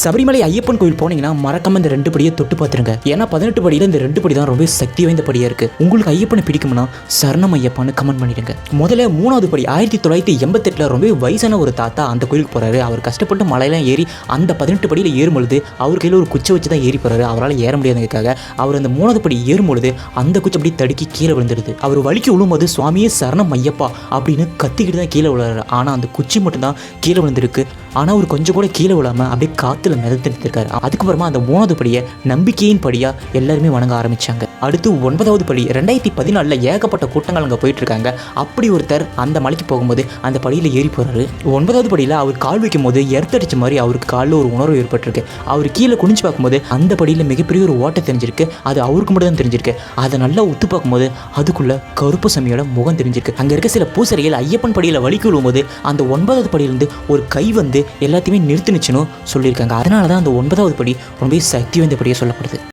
சபரிமலை ஐயப்பன் கோயில் போனீங்கன்னா மறக்காம இந்த ரெண்டு படியை தொட்டு பார்த்துருங்க. ஏன்னா பதினெட்டு படியில் இந்த ரெண்டு படி தான் ரொம்ப சக்தி வாய்ந்த படியாக இருக்கு. உங்களுக்கு ஐயப்பனை பிடிக்கும்னா சரணம் ஐயப்பான்னு கமெண்ட் பண்ணிடுங்க. முதல்ல மூணாவது படி ஆயிரத்தி தொள்ளாயிரத்தி எண்பத்தெட்டில் ரொம்ப வயசான ஒரு தாத்தா அந்த கோயிலுக்கு போறாரு. அவர் கஷ்டப்பட்டு மலையெல்லாம் ஏறி அந்த பதினெட்டு படியில் ஏறும்பொழுது அவர் கையில் ஒரு குச்சை வச்சு தான் ஏறி போறாரு. அவரால் ஏற முடியாததுக்காக அவர் அந்த மூணாவது படி ஏறும்பொழுது அந்த குச்சி அப்படி தடுக்கி கீழே விழுந்துடுது. அவர் வலிக்கு விழும்போது சுவாமியே சரணம் ஐயப்பா அப்படின்னு கத்திக்கிட்டு தான் கீழே விழுறாரு. ஆனால் அந்த குச்சி மட்டும்தான் கீழே விழுந்திருக்கு. ஆனால் அவர் கொஞ்சம் கூட கீழே விழாமல் அப்படியே காத்து மிதந்துட்டு மிதத்தெடுத்திருக்காரு அதுக்கப்புறமா அந்த மூணாவது படியை நம்பிக்கையின் படியாக எல்லாருமே வணங்க ஆரம்பிச்சாங்க. அடுத்து ஒன்பதாவது படி ரெண்டாயிரத்தி பதினாலில் ஏகப்பட்ட கூட்டங்கள் அங்கே போயிட்டுருக்காங்க. அப்படி ஒருத்தர் அந்த மலைக்கு போகும்போது அந்த படியில் ஏறி போகிறாரு ஒன்பதாவது படியில் அவர் கால் வைக்கும் போது எர்த்தடிச்ச மாதிரி அவருக்கு காலில் ஒரு உணர்வு ஏற்பட்டிருக்கு. அவர் கீழே குனிஞ்சு பார்க்கும்போது அந்த படியில் மிகப்பெரிய ஒரு ஓட்டை தெரிஞ்சிருக்கு. அது அவருக்கு மட்டும் தான் தெரிஞ்சிருக்கு. அதை நல்லா உத்து பார்க்கும்போது அதுக்குள்ளே கருப்பு சமையோட முகம் தெரிஞ்சிருக்கு. அங்கே இருக்க சில பூசரிகள் ஐயப்பன் படியில் வலிக்கு விழும்போது அந்த ஒன்பதாவது படியிலேருந்து ஒரு கை வந்து எல்லாத்தையுமே நிறுத்தினுச்சுன்னு சொல்லியிருக்காங்க. அதனால தான் அந்த ஒன்பதாவது படி ரொம்ப சக்தி வாய்ந்த படியாக சொல்லப்படுது.